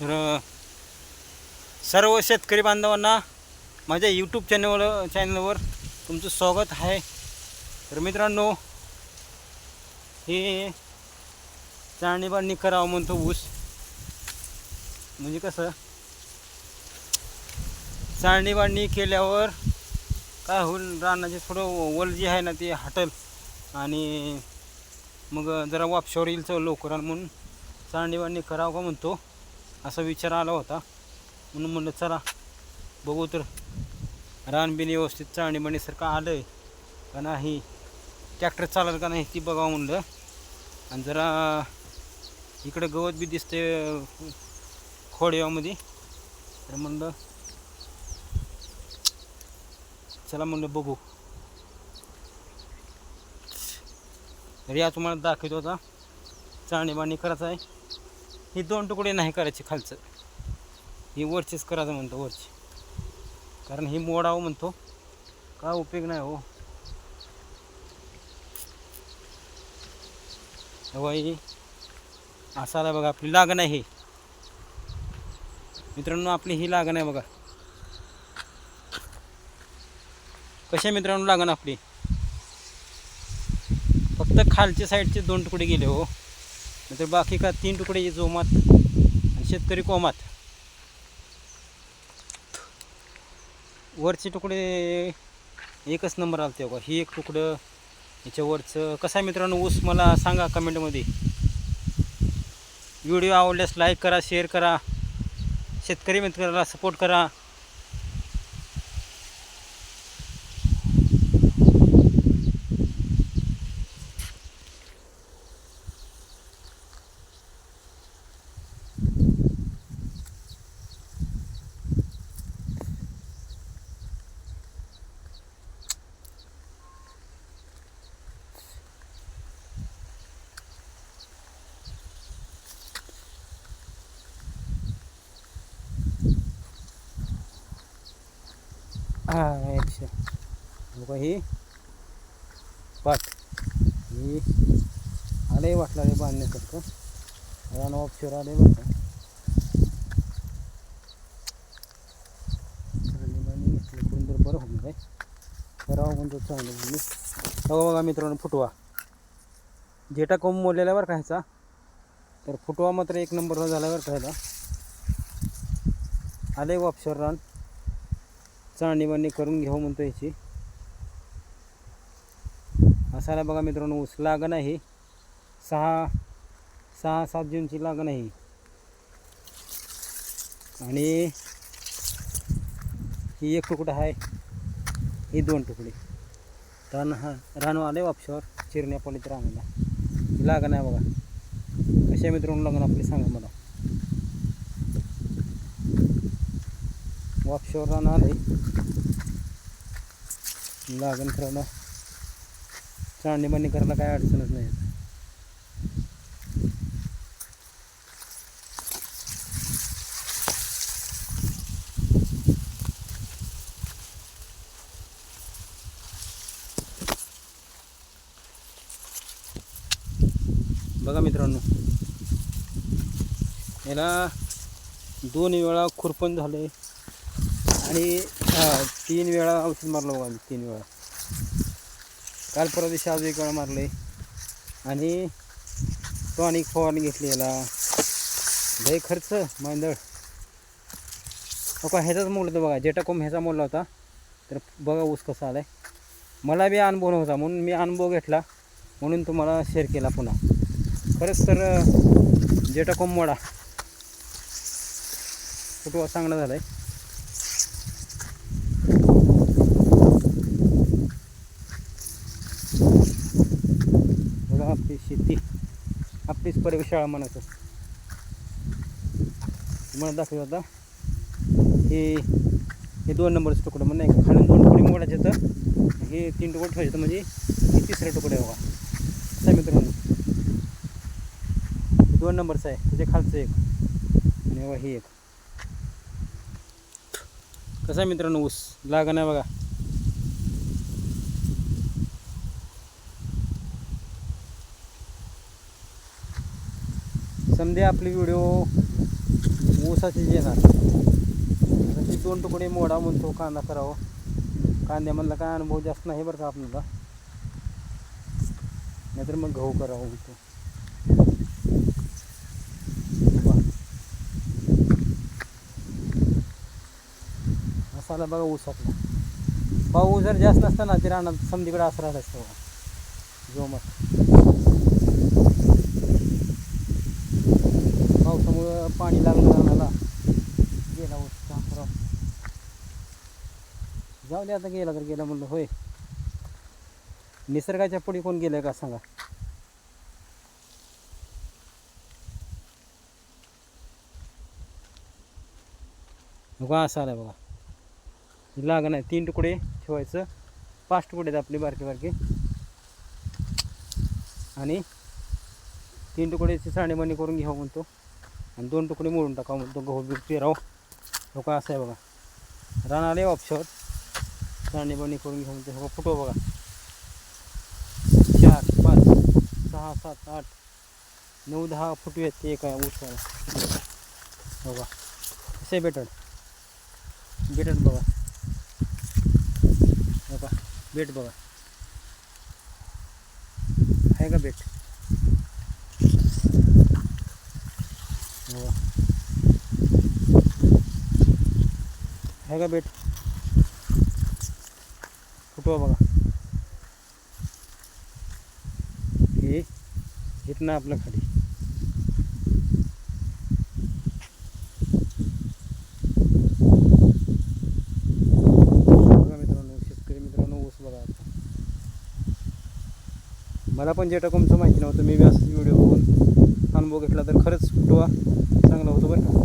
तर सर्व शेतकरी बांधवांना माझ्या यूट्यूब चॅनल चॅनलवर तुमचं स्वागत आहे. तर मित्रांनो हे चाळणीबांडणी करावं म्हणतो ऊस. म्हणजे कसं? चाळणीबांडणी केल्यावर काय होईल रानाचे थोडं ओल जी आहे ना ते हटल आणि मग जरा वापशावर येईल लवकर. म्हणून चाळणीबांडणी करावं का म्हणतो? असा विचार आला होता. म्हणून म्हणलं चला बघू तर. रानबिन व्यवस्थित चाळणी का आलं आहे का नाही ट्रॅक्टर चालेल का नाही ती बघावं म्हणलं. आणि जरा इकडं गवत बी दिसते खोडेवामध्ये तर म्हणलं चला म्हणलं बघू. तर या तुम्हाला दाखवतो आता चाळणी बाणी करायचं आहे. हे दोन तुकडे नाही करायचे खालचं. ही वरचीच करायचं म्हणतो वरची. कारण ही मोडावं म्हणतो. का उपयोग नाही हो. तेव्हा ही असाला बघा आपली लागण आहे. ही मित्रांनो आपली ही लागण आहे बघा. कशा मित्रांनो लागण आपली? फक्त खालच्या साईडचे दोन तुकडे गेले हो. नंतर बाकी का तीन तुकडे जोमात आणि शेतकरी कोमात. वरचे तुकडे एकच नंबर आलते बघा. ही एक तुकडं याच्यावरचं कसा आहे मित्रांनो ऊस मला सांगा कमेंटमध्ये व्हिडिओ आवडल्यास लाईक करा शेअर करा. शेतकरी मित्राला सपोर्ट करा हा एकशे बघा ही. पाठ. ही आले वाटलं रे बांधण्यासारखं रान ऑप्शर आले बरं का घेतली बरं होऊन काय करावं म्हणतो चांगलं बांधणी बघा बघा मित्रांनो फुटवा. जेटा कोंब मोडलेला बरं का ह्याचा. तर फुटवा मात्र एक नंबरला झाला बरं कायला आले वापशर रान. चांडीबांडी करून घेऊ म्हणतो याची असायला बघा मित्रांनो ऊस लागण आहे. सहा सहा सात जूनची लागण आहे. आणि ही एक तुकडा आहे. ही दोन तुकडे. रान हा रान आले वापशावर चिरण्या पडीत रानाला. लागण आहे बघा. कशा मित्रांनो लागण आपली सांगा मला. वापशावर रान आले लागण करायला चाळणी बांधणी करायला काय अडचणच नाही. बघा मित्रांनो याला दोन वेळा खुरपण झाले आणि हा, तीन वेळा औषध मारलं बघा मी तीन वेळा. काल परवा दिवशी आज एक वेळा मारले. आणि टॉनिक फवारणी घेतली याला. लय खर्च मांदळ का ह्याचाच मोडलं होतं बघा. जेटा कोंब ह्याचा मोडला होता. तर बघा ऊस कसा आलाय. मला बी अनुभव नव्हता. म्हणून मी अनुभव घेतला. म्हणून तुम्हाला शेअर केला पुन्हा. खरंच तर जेटा कोंब मोडा. कुठं चांगला झाला आहे बघा आपली शेती. आपलीच प्रयोगशाळा म्हणायचं. तुम्हाला दाखवत आता. हे हे दोन नंबरचं तुकडं म्हणजे नाही का? खालून दोन तुकडे मोडायचे तर हे तीन तुकडे ठेवायचे म्हणजे हे तिसरे तुकडे बघा. असा आहे मित्रांनो दोन नंबरचं आहे. त्याच्या खालचं एक. आणि बघा हे एक. कसं आहे मित्रांनो? ऊस. लागण आहे बघा. समजे आपली व्हिडिओ ऊसाचीच येणार आता म्हणजे ती दोन तुकडे मोडा म्हणतो कांदा करावं. कांद्यामधला काय अनुभव जास्त नाही बरं का आपल्याला? नाहीतर मग गहू करावं म्हणतो. वा. बघा ऊसातला. पाऊस जर जास्त असता ना ते रानात समधीकडे असं राहत असतो जोमात पाणी लागलं रानाला गेला होता जाऊ दे आता गेला तर गेला म्हणलं होय. निसर्गाच्या पुढे कोण गेलं का सांगा. बघा असं आलं बघा. लागण आहे तीन तुकडे ठेवायचं. पाच तुकडे आहेत आपले बारके बारके. आणि तीन तुकड्याची साडेमणी करून घ्यावं म्हणतो. आणि दोन तुकडे मोडून टाकावं म्हणतो गहू बी पेराव लोक असं आहे बघा. रान आले राणी बणी करून घेऊन ते हो फुटो बघा. चार पाच सहा सात आठ नऊ दहा फुटू आहेत ते एका उठवायला बघा. आहे भेटत भेटत बघा. बघा. बेट बघा. आहे का बेट बघा आहे का बेट? फुटवा बघा? हे इथनं आपलं खाली. बघा मित्रांनो शेतकरी मित्रांनो ऊस बघा मला पण जे टकमचं माहिती नव्हतं. मी बी असंच व्हिडिओ बघून अनुभव घेतला तर खरंच फुटवा चांगला होतो बरं का.